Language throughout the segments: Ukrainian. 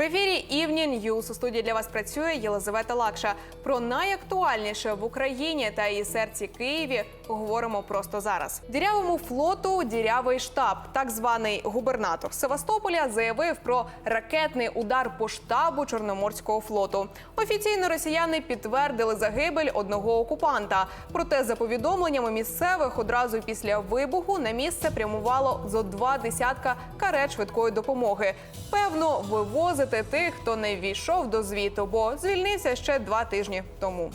В ефірі Evening News. у студії для вас працює Єлизавета Лакша. Про найактуальніше в Україні та її серці Києві говоримо просто зараз. Дірявому флоту дірявий штаб, так званий губернатор Севастополя, заявив про ракетний удар по штабу Чорноморського флоту. Офіційно росіяни підтвердили загибель одного окупанта. Проте, за повідомленнями місцевих, одразу після вибуху на місце прямувало зо два десятка карет швидкої допомоги. Певно, вивозити тих, хто не ввійшов до звіту, бо звільнився ще два тижні тому.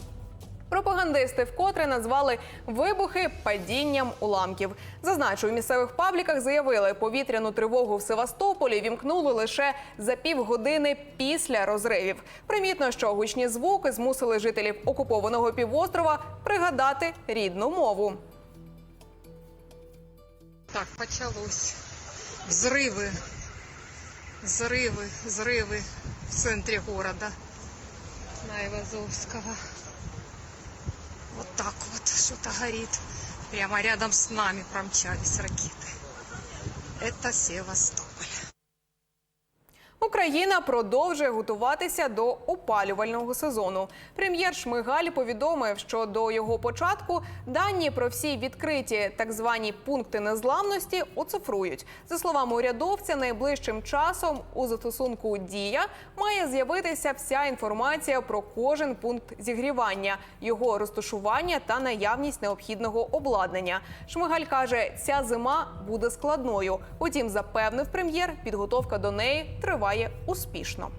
Пропагандисти вкотре назвали вибухи падінням уламків. Зазначу, у місцевих пабліках заявили, повітряну тривогу в Севастополі вімкнули лише за півгодини після розривів. Примітно, що гучні звуки змусили жителів окупованого півострова пригадати рідну мову. Так, почалось. Взрывы, взрывы, взрывы в центре города Найвазовского. Вот так вот что-то горит. Прямо рядом с нами промчались ракеты. Это Севастополь. Україна продовжує готуватися до опалювального сезону. Прем'єр Шмигаль повідомив, що до його початку дані про всі відкриті так звані пункти незламності оцифрують. За словами урядовця, найближчим часом у застосунку Дія має з'явитися вся інформація про кожен пункт зігрівання, його розташування та наявність необхідного обладнання. Шмигаль каже, ця зима буде складною. Утім, запевнив прем'єр, підготовка до неї триває успішно.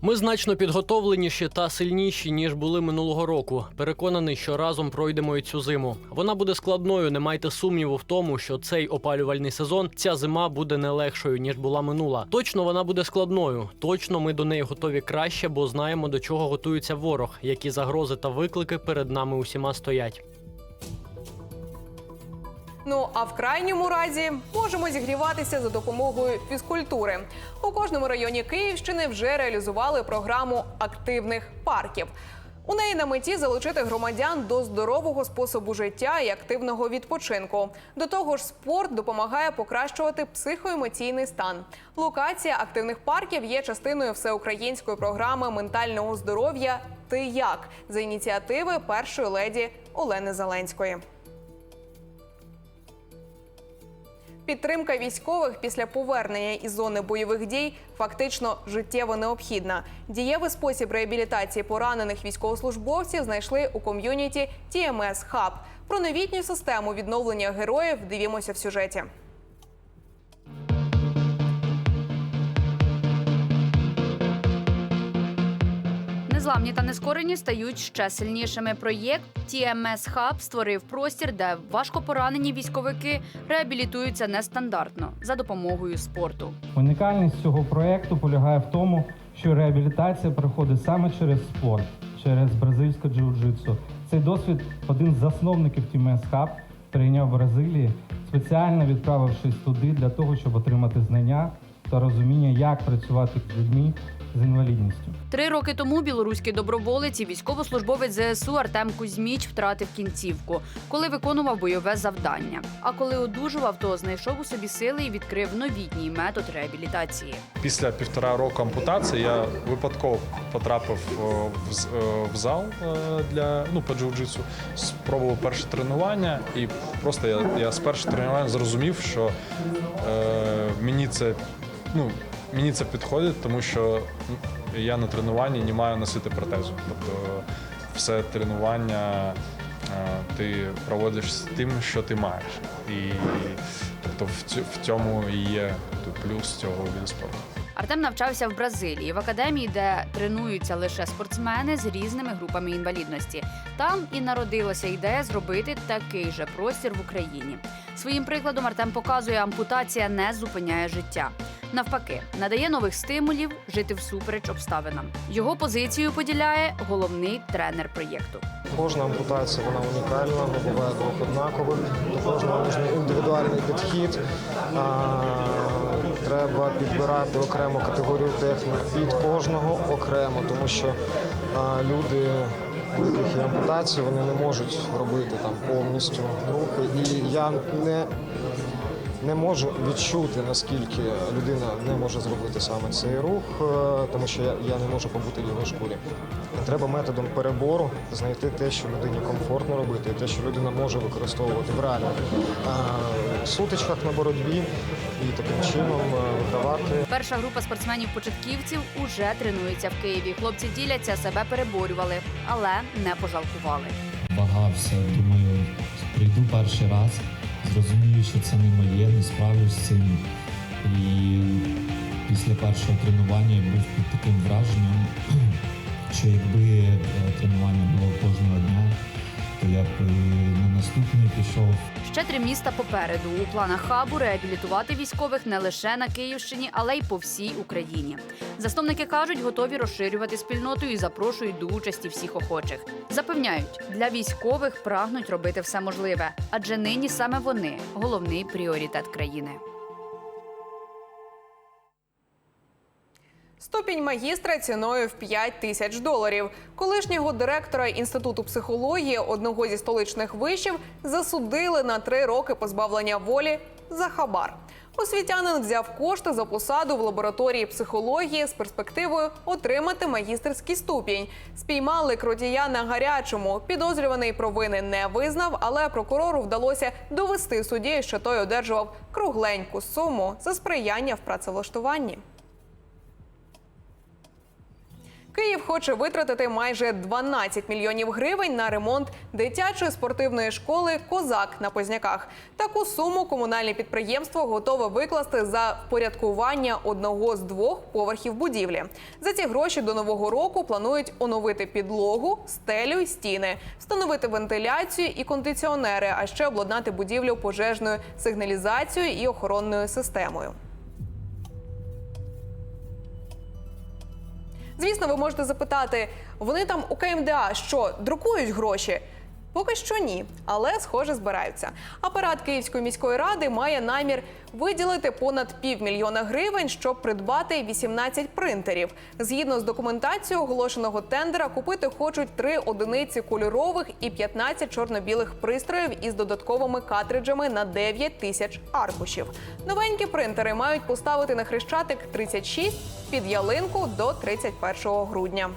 Ми значно підготовленіші та сильніші ніж були минулого року. Переконаний, що разом пройдемо і цю зиму. Вона буде складною. Не майте сумніву в тому, що цей опалювальний сезон, ця зима буде не легшою ніж була минула. Точно вона буде складною. Точно ми до неї готові краще, бо знаємо до чого готується ворог, які загрози та виклики перед нами усіма стоять. Ну а в крайньому разі можемо зігріватися за допомогою фізкультури. У кожному районі Київщини вже реалізували програму активних парків. У неї на меті залучити громадян до здорового способу життя і активного відпочинку. До того ж, спорт допомагає покращувати психоемоційний стан. Локація активних парків є частиною всеукраїнської програми ментального здоров'я Ти як за ініціативи першої леді Олени Зеленської. Підтримка військових після повернення із зони бойових дій фактично життєво необхідна. Дієвий спосіб реабілітації поранених військовослужбовців знайшли у ком'юніті TMS Hub. Про новітню систему відновлення героїв дивімося в сюжеті. Незламні та нескорені стають ще сильнішими. Проєкт TMS Hub створив простір, де важкопоранені військовики реабілітуються нестандартно за допомогою спорту. Унікальність цього проекту полягає в тому, що реабілітація проходить саме через спорт, через бразильське джиу-джитсу. Цей досвід один з засновників TMS Hub прийняв в Бразилії, спеціально відправившись туди для того, щоб отримати знання та розуміння, як працювати з людьми з інвалідністю. Три роки тому білоруський доброволець і військовослужбовець ЗСУ Артем Кузьміч втратив кінцівку, коли виконував бойове завдання. А коли одужував, то знайшов у собі сили і відкрив новітній метод реабілітації. Після півтора року ампутації я випадково потрапив в, е, в зал е, для ну по джиу-джитсу, спробував перше тренування, і просто я, я з першого тренування зрозумів, що е, мені це ну. Мені це підходить, тому що я на тренуванні не маю носити протезу. Тобто все тренування е, ти проводиш з тим, що ти маєш. І тобто в цьому і є плюс цього виду спорту. Артем навчався в Бразилії в академії, де тренуються лише спортсмени з різними групами інвалідності. Там і народилася ідея зробити такий же простір в Україні. Своїм прикладом Артем показує, ампутація не зупиняє життя. Навпаки, надає нових стимулів жити всупереч обставинам. Його позицію поділяє головний тренер проєкту. Кожна ампутація вона унікальна, не буває двох однакових. До кожного нужен індивідуальний підхід. Треба підбирати окрему категорію технік під кожного окремо, тому що люди, яких є ампутація, вони не можуть робити там повністю рухи. І я не не можу відчути, наскільки людина не може зробити саме цей рух, е, тому що я, я не можу побути в його шкурі. Треба методом перебору знайти те, що людині комфортно робити, і те, що людина може використовувати в реальних сутичках на боротьбі і таким чином е, вигравати. Перша група спортсменів-початківців уже тренується в Києві. Хлопці діляться, себе переборювали, але не пожалкували. вагався, думаю, прийду перший раз, зрозумію, що це не моє, не справлюсь з цим. І після першого тренування я був під таким враженням, що якби е, тренування було кожного дня, то я б на наступний пішов. Ще три міста попереду. У планах хабу реабілітувати військових не лише на Київщині, але й по всій Україні. Засновники кажуть, готові розширювати спільноту і запрошують до участі всіх охочих. Запевняють, для військових прагнуть робити все можливе, адже нині саме вони головний пріоритет країни. Ступінь магістра ціною в 5 тисяч доларів. Колишнього директора інституту психології одного зі столичних вишів засудили на три роки позбавлення волі за хабар. Освітянин взяв кошти за посаду в лабораторії психології з перспективою отримати магістерський ступінь. Спіймали кротія на гарячому. Підозрюваний провини не визнав, але прокурору вдалося довести судді, що той одержував кругленьку суму за сприяння в працевлаштуванні. Київ хоче витратити майже 12 мільйонів гривень на ремонт дитячої спортивної школи Козак на Позняках. Таку суму комунальне підприємство готове викласти за впорядкування одного з двох поверхів будівлі. За ці гроші до нового року планують оновити підлогу, стелю й стіни, встановити вентиляцію і кондиціонери, а ще обладнати будівлю пожежною сигналізацією і охоронною системою. Звісно, ви можете запитати, вони там у КМДА що друкують гроші? Поки що ні, але схоже збираються. Апарат Київської міської ради має намір виділити понад півмільйона гривень, щоб придбати 18 принтерів. Згідно з документацією оголошеного тендера, купити хочуть три одиниці кольорових і 15 чорно-білих пристроїв із додатковими картриджами на 9 тисяч аркушів. Новенькі принтери мають поставити на хрещатик 36 під ялинку до 31 грудня.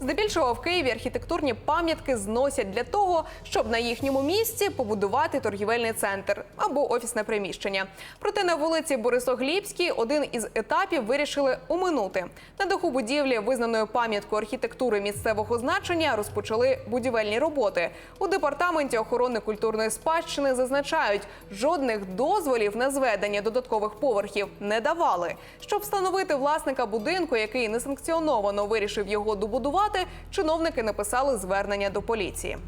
Здебільшого в Києві архітектурні пам'ятки зносять для того, щоб на їхньому місці побудувати торгівельний центр або офісне приміщення. Проте на вулиці Борисоглібській один із етапів вирішили оминути. На даху будівлі, визнаної пам'яткою архітектури місцевого значення, розпочали будівельні роботи. У департаменті охорони культурної спадщини зазначають, жодних дозволів на зведення додаткових поверхів не давали. Щоб встановити власника будинку, який несанкціоновано вирішив його добудувати, чиновники написали звернення до поліції.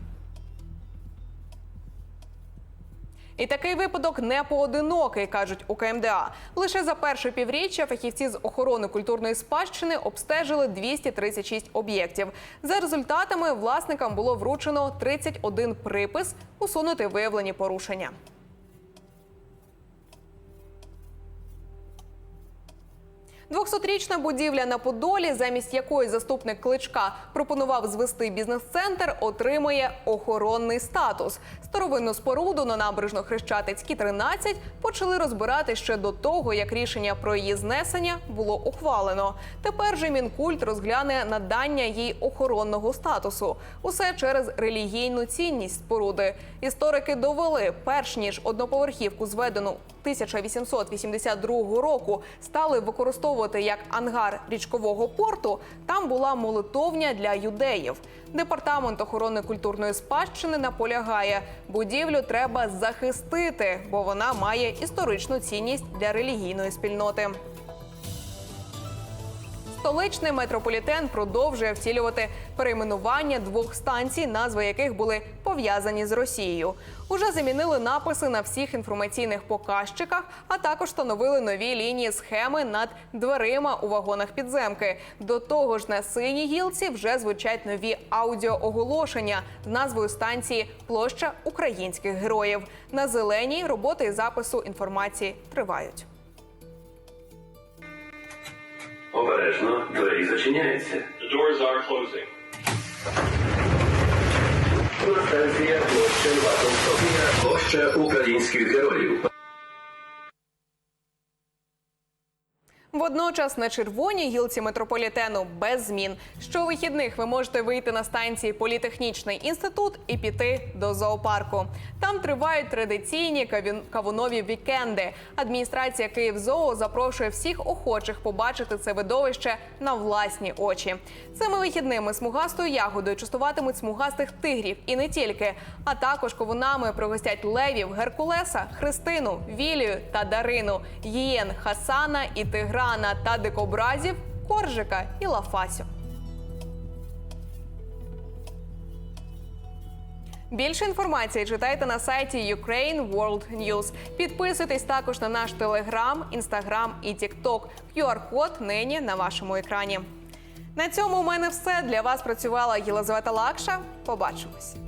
І такий випадок не поодинокий, кажуть у КМДА. Лише за перше півріччя фахівці з охорони культурної спадщини обстежили 236 об'єктів. За результатами власникам було вручено 31 припис усунути виявлені порушення. Двохсотрічна будівля на Подолі, замість якої заступник кличка пропонував звести бізнес-центр, отримує охоронний статус. Старовинну споруду на набережно Хрещатицькій 13 почали розбирати ще до того, як рішення про її знесення було ухвалено. Тепер же мінкульт розгляне надання їй охоронного статусу. Усе через релігійну цінність споруди. Історики довели, перш ніж одноповерхівку зведену 1882 року стали використовувати як ангар річкового порту. Там була молитовня для юдеїв. Департамент охорони культурної спадщини наполягає, будівлю треба захистити, бо вона має історичну цінність для релігійної спільноти. Столичний метрополітен продовжує втілювати перейменування двох станцій, назви яких були пов'язані з Росією. Уже замінили написи на всіх інформаційних показчиках, а також встановили нові лінії схеми над дверима у вагонах підземки. До того ж, на синій гілці вже звучать нові аудіооголошення з назвою станції Площа українських героїв. На зеленій роботи запису інформації тривають. Обережно, двері зачиняються. The doors are closing. Станція площа Льва Софія, Площа українських героїв. Водночас на червоній гілці метрополітену без змін. Щовихідних ви можете вийти на станції Політехнічний інститут і піти до зоопарку. Там тривають традиційні кавунові вікенди. Адміністрація Київзоо запрошує всіх охочих побачити це видовище на власні очі. Цими вихідними смугастою ягодою частуватимуть смугастих тигрів і не тільки, а також ковунами пригостять левів, Геркулеса, Христину, Вілію та Дарину, гієн Хасана і Тиграна та дикобразів Коржика і Лафасю. Більше інформації читайте на сайті Ukraine World News. Підписуйтесь також на наш телеграм, інстаграм і тікток. QR-код нині на вашому екрані. На цьому у мене все для вас працювала Єлизавета Лакша. Побачимось.